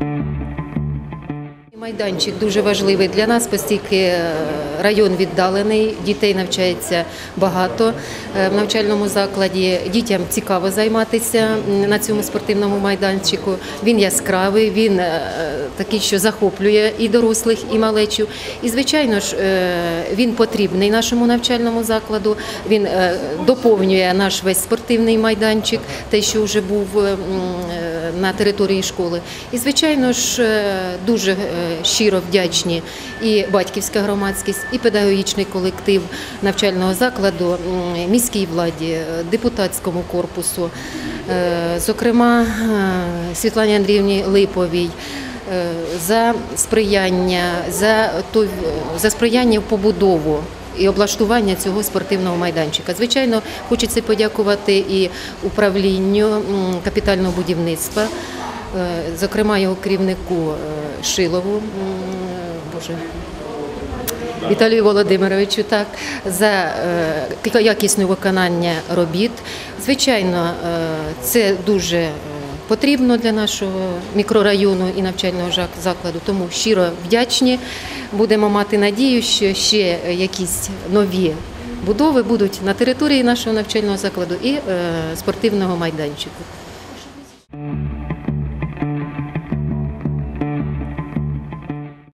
Thank you. Майданчик дуже важливий для нас, оскільки е, район віддалений, дітей навчається багато е, в навчальному закладі. Дітям цікаво займатися на цьому спортивному майданчику. Він яскравий, він е, такий, що захоплює і дорослих, і малечу. І, звичайно ж, він потрібний нашому навчальному закладу. Він доповнює наш весь спортивний майданчик, те, що вже був на території школи. І, звичайно ж, дуже щиро вдячні і батьківська громадськість, і педагогічний колектив навчального закладу, міській владі, е, депутатському корпусу, е, зокрема е, Світлані Андріївні Липовій. За сприяння, за той за сприяння в побудову і облаштування цього спортивного майданчика. Звичайно, хочеться подякувати і управлінню капітального будівництва, зокрема його керівнику е, Шилову. Боже. Віталію Володимировичу, так за е, якісне виконання робіт. Звичайно, е, це дуже е, потрібно для нашого мікрорайону і навчального закладу, тому щиро вдячні. Будемо мати надію, що ще якісь нові будови будуть на території нашого навчального закладу і е, спортивного майданчику.